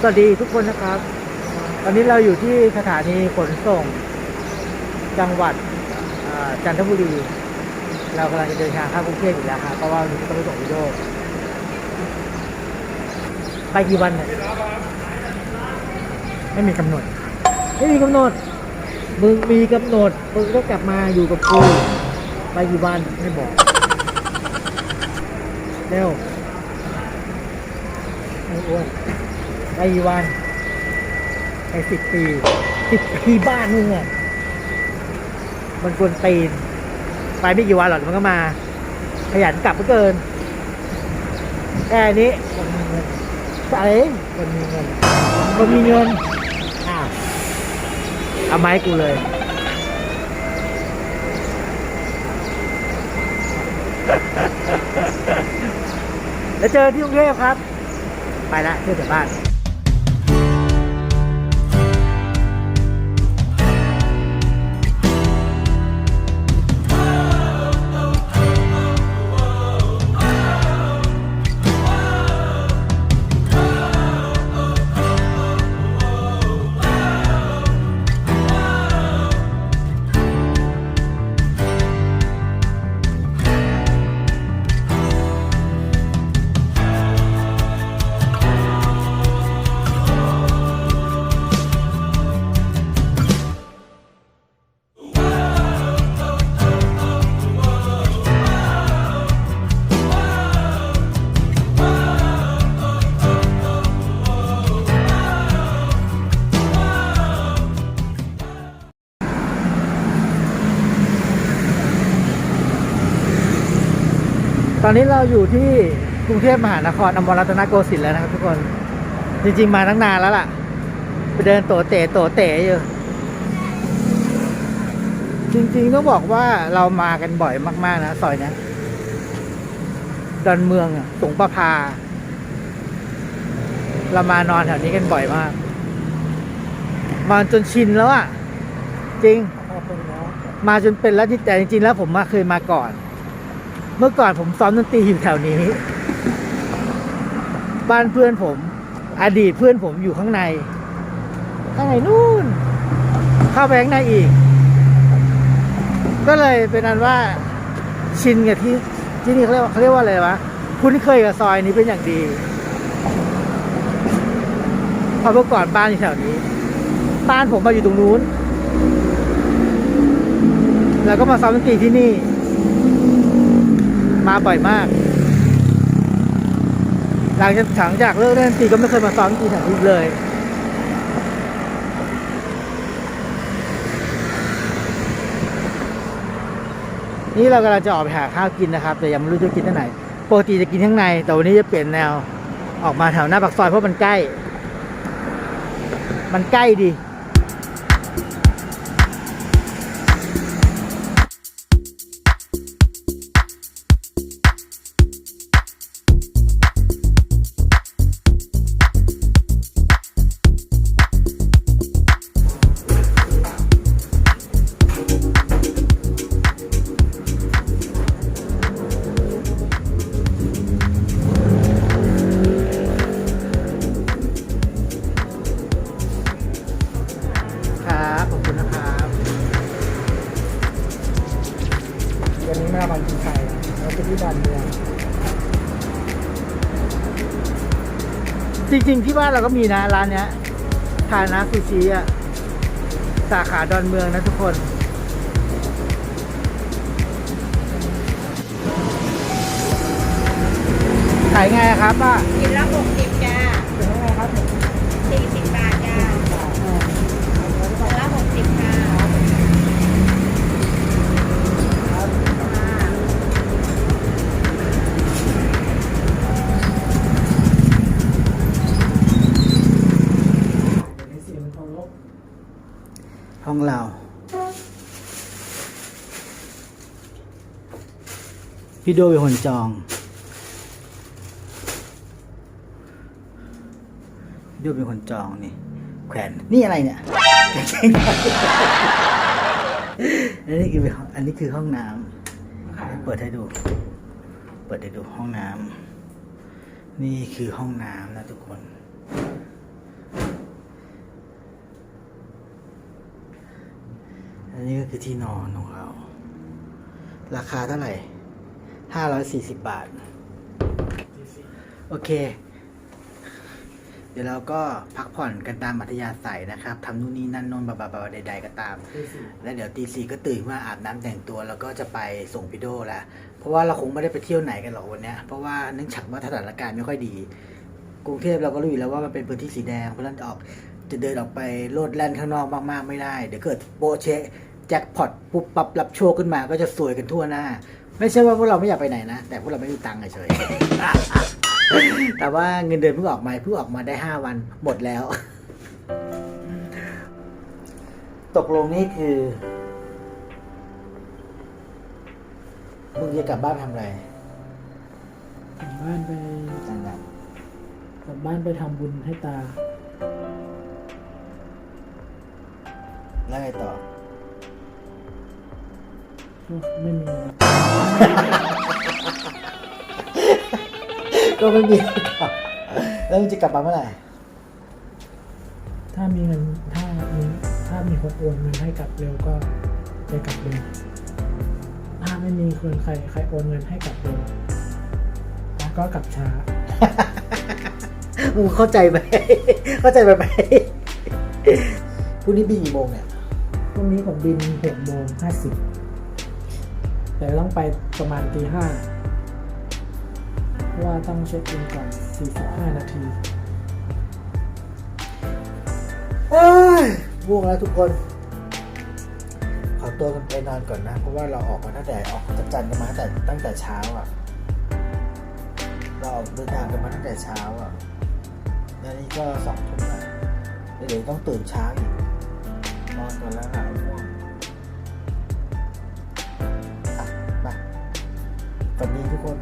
สวัสดีทุกคนนะครับ ตอนนี้เราอยู่ที่สถานีขนส่ง จังหวัดจันทบุรี เรากำลังจะเดินทางข้ามกรุงเทพอยู่แล้วครับเพราะว่าวันนี้ต้องไปส่งวิดีโอไปกี่วันเนี่ยไม่มีกำหนด ไม่มีกำหนด มึงมีกำหนด มึงก็กลับมาอยู่กับกู ไปกี่วันไม่บอก เร็วไอ้อ้วนไปกี่วันไปสิบปีสิบปีบ้านมึงอะมันกวนตีน ไปไม่กี่วันหรอกมันก็มา ขยันกลับเหลือเกินแค่นี้คนมีเงินอะไรคนมีเงินคนมีเงินอ้าวเอาไม้กูเลย แล้วเจอที่กรุงเทพครับ ไปละเที่ยวแต่บ้าน อนนี้เราอยู่ที่กรุงเทพมหานครอมรรัตนโกสินทร์แล้วนะครับทุกคน จริง ๆ มาตั้งนานแล้วล่ะ ไปเดินโตเตะโตเตะอยู่ จริงๆต้องบอกว่าเรามากันบ่อยมาก ๆ นะซอยเนี้ยดอนเมืองอะสงประพา เรามานอนแถวนี้กันบ่อยมาก มาจนชินแล้วอะจริง มาจนเป็นแล้วที่แต่จริงๆแล้วผมมาเคยมาก่อน เมื่อก่อนผมซ้อมดนตรีอยู่แถวนี้ บ้านเพื่อนผม อดีตเพื่อนผมอยู่ข้างใน ข้างในนู่น เข้าไปข้างในอีก ก็เลยเป็นอันว่าชินกับที่ที่นี่เขาเรียกว่าเขาเรียกว่าอะไรวะคุ้นเคยกับซอยนี้เป็นอย่างดีเพราะเมื่อก่อนบ้านอยู่แถวนี้ บ้านผมมาอยู่ตรงนู้น แล้วก็มาซ้อมดนตรีที่นี่ มาบ่อยมาก หลังจากหลังจากเลิกเล่นดนตรีก็ไม่เคยมาซ้อมดนตรีแถวนี้เลย นี่เรากำลังจะออกไปหาข้าวกินนะครับ แต่ยังไม่รู้จะกินที่ไหนปกติจะกินข้างใน แต่วันนี้จะเปลี่ยนแนวออกมาแถวหน้าปากซอยเพราะมันใกล้ มันใกล้ดี บ้านเราก็มีนะร้านเนี้ยทานะซูชิอะ สาขาดอนเมืองนะทุกคน ขายไงครับป้า กินละหกสิบจ้าขายไงครับ สี่สิบบาท ห้องเรา พี่โดเป็นคนจองพี่โดเป็นคนจองนี่ แขวนนี่อะไรเนี่ยอันนี้คืออันนี้คือห้องน้ำเปิดให้ดู เปิดให้ดูห้องน้ำนี่คือห้องน้ำนะทุกคนันนี้ก็คือที่นอนของเรา ราคาเท่าไหร่ห้าร้อยสี่สิบบาท โอเค เดี๋ยวเราก็พักผ่อนกันตามอัธยาศัยนะครับทำนู่นนี่นั่นน่นบาบาบาใด ๆ ก็ตาม แล้วเดี๋ยวตีสี่ก็ตื่นมาอาบน้ำแต่งตัว แล้วก็จะไปส่งพี่โดแล้วเพราะว่าเราคงไม่ได้ไปเที่ยวไหนกันหรอกวันนี้เพราะว่าเนื่องจากว่าสถานการณ์ไม่ค่อยดีกรุงเทพเราก็รู้อยู่แล้วว่ามันเป็นพื้นที่สีแดงเพราะฉะนั้นจะออกจะเดินออกไปโลดแล่นข้างนอกมากๆไม่ได้ เดี๋ยวเกิดโบะเชะ แจ็คพอตปุ๊บปั๊บรับโชคขึ้นมาก็จะสวยกันทั่วหน้า ไม่ใช่ว่าพวกเราไม่อยากไปไหนนะ แต่พวกเราไม่มีตังค์เฉยๆแต่ว่าเงินเดือนเพิ่งออกมาเพิ่งออกมาได้ห้าวันหมดแล้ว ตกลงนี่คือมึงจะกลับบ้านไปทำอะไรกลับบ้านไปจังหวัดกลับบ้านไปทำบุญให้ตา แล้วไงต่อก็ ไม่มีอะก็ไม่มีแล้วมึงจะกลับมาเมื่อไหร่ ถ้ามีเงินถ้ามีถ้ามีคนโอนเงินให้กลับเร็วก็จะกลับเร็วถ้าไม่มีคนใครใครโอนเงินให้กลับเร็วก็กลับช้ามึงเข้าใจไหมเข้าใจไหมไหมพรุ่งนี้บินกี่โมงเนี่ยพรุ่งนี้ผมบินหกโมงห้าสิบ แต่ต้องไปประมาณตีห้าเพราะว่าต้องเช็คอินก่อนสี่สิบห้านาทีโอ้ยง่วงแล้วทุกคน ขอตัวกันไปนอนก่อนนะ เพราะว่าเราออกมาตั้งแต่ออกจากจันทร์กันมาตั้งแต่ตั้งแต่เช้าอะ เราออกเดินทางกันมาตั้งแต่เช้าอะแล้วนี่ก็สองทุ่มแล้วเดี๋ยวต้องตื่นเช้าอีกนอนก่อนแล้วนะง่วง สวัสดีทุกคน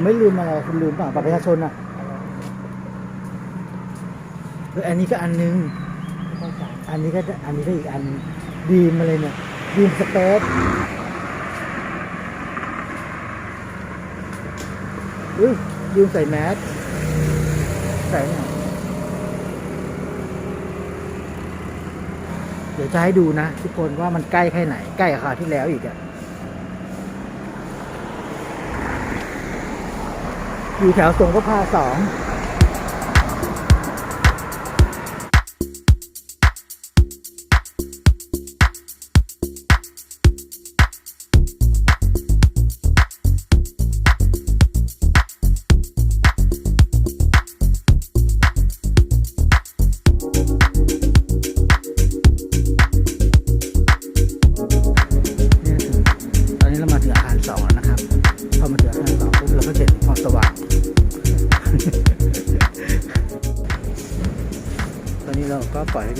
ผมไม่ลืมอะไรคุณลืมเปล่าบัตรประชาชนอะเอออันนี้ก็อันนึง อันนี้ก็อันนี้ก็อีกอันดีมอะไรเนี่ยดีมสเปซอุ้ยยืมใส่แมสใส่เนี่ยเดี๋ยวจะให้ดูนะทุกคนว่ามันใกล้แค่ไหน ใกล้กับคราวที่แล้วอีกอะ อยู่แถวสงประพาสอง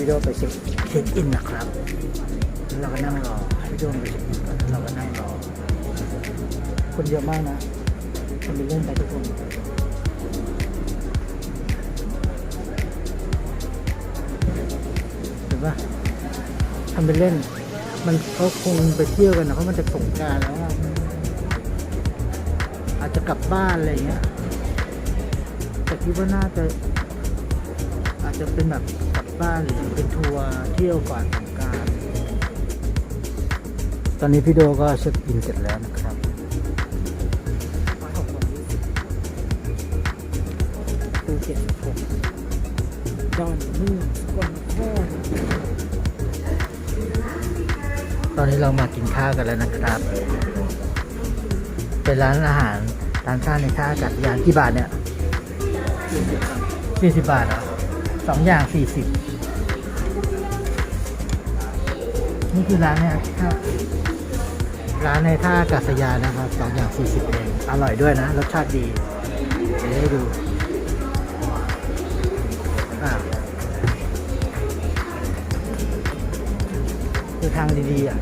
พี่โดไปเช็คเช็คอินนะครับแล้วเราก็นั่งรอให้พี่โดไปเช็คอินก่อนแล้วเราก็นั่งรอ คนเยอะมากนะคนไปเล่นไปทุกคนเห็นปะทำเป็นเล่น มันเขาคงไปเที่ยวกันนะเพราะมันจะสงการแล้วอาจจะกลับบ้านอะไรอย่างเงี้ยแต่คิดว่าน่าจะอาจจะเป็นแบบ บบ้านหรือเป็นทัวร์เที่ยวก่อนสงกรารตอนนี้พี่โดก็เช็คอินเสร็จแล้วนะครับจ็ดสิบหกดอนเมืองสกลนครตอนนี้เรามากินข้าวกันแล้วนะครับ เป็นร้านอาหารร้านข้าวในท่าอากาศยานกี่บาทเนี่ยสี่สิบบาทเหรอ สองอย่างสี่สิบนี่คือร้านเนี่ยครับร้านในท่าอากาศยานนะครับสองอย่างสี่สิบเองอร่อยด้วยนะ รสชาติดีเดี๋ยวให้ดูคือทางดีๆอะ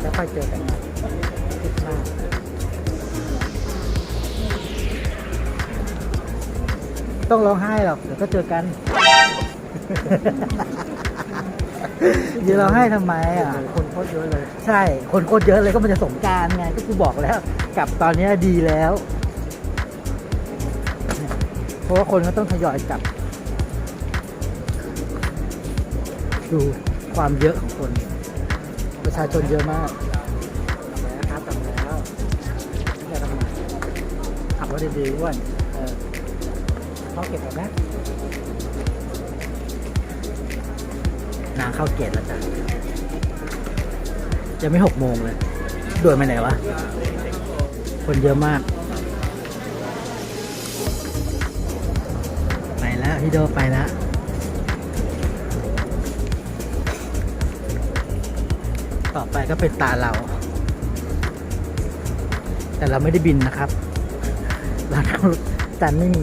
แล้วค่อยเจอกัน ต้องร้องไห้หรอกเดี๋ยวก็เจอกันเดี๋ยวเราให้ทำไมอะ คนโคตรเยอะเลย ใช่ คนโคตรเยอะเลยก็มันจะสงกรารไงก็กูบอกแล้ว กลับตอนเนี้ยดีแล้วเนี่ยเพราะว่าคนก็ต้องทยอยกลับ ดูความเยอะของคน ประชาชนเยอะมากครับกลับแล้วจะทำไมขับรถดีๆอ้วน เออเข้าเก็บก่อนนะนางเข้าเกตแล้วจ้ะยังไม่หกโมงเลยด่วนไปไหนวะ คนเยอะมาก ไปแล้วพี่โดไปแล้วต่อไปก็เป็นตาเรา แต่เราไม่ได้บินนะครับ เรานั่งรถจันไม่มี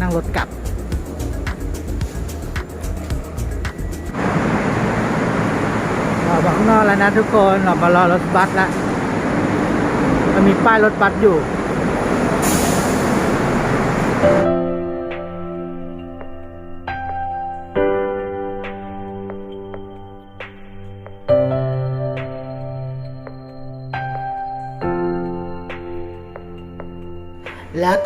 นั่งรถกลับออกมาข้างนอกแล้วนะทุกคนออกมารอรถบัสแล้วมันมีป้ายรถบัสอยู่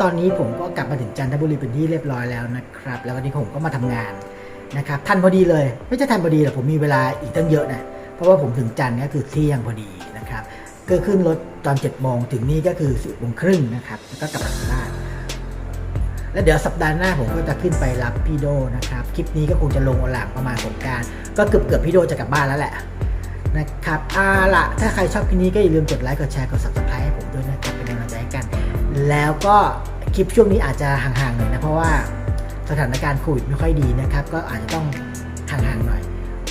ตอนนี้ผมก็กลับมาถึงจันทบุรีเป็นที่เรียบร้อยแล้วนะครับ แล้ววันนี้ผมก็มาทำงานนะครับทันพอดีเลย ไม่ใช่ทันพอดีหรอกผมมีเวลาอีกตั้งเยอะนะเพราะว่าผมถึงจันทร์ก็คือเที่ยงพอดีนะครับก็ขึ้นรถตอน7จ็ดโมงถึงนี่ก็คือสิบโมงครึ่งนะครับแล้วก็กลับบ้านแล้วเดี๋ยวสัปดาห์หน้าผมก็จะขึ้นไปรับพี่โดนะครับ คลิปนี้ก็คงจะลงหลังประมาณสงการ ก็เกือบเกือบพี่โดจะกลับบ้านแล้วแหละนะครับอ่าละถ้าใครชอบคลิปนี้ก็อย่าลืมกดไลค์กดแชร์กด subscribe ให้ผมด้วยนะครับเป็นกำลังใจให้กัน แล้วก็คลิปช่วงนี้อาจจะห่างๆหน่อยนะ เพราะว่าสถานการณ์โควิดไม่ค่อยดีนะครับ ก็อาจจะต้องห่างๆหน่อย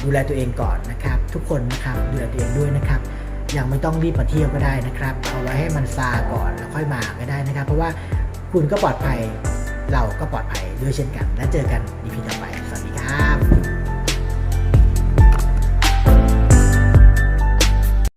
ดูแลตัวเองก่อนนะครับ ทุกคนนะครับดูแลตัวเองด้วยนะครับยังไม่ต้องรีบมาเที่ยวก็ได้นะครับ เอาไว้ให้มันซาก่อนแล้วค่อยมาก็ได้นะครับ เพราะว่าคุณก็ปลอดภัยเราก็ปลอดภัยด้วยเช่นกัน และเจอกันดีพีต่อไป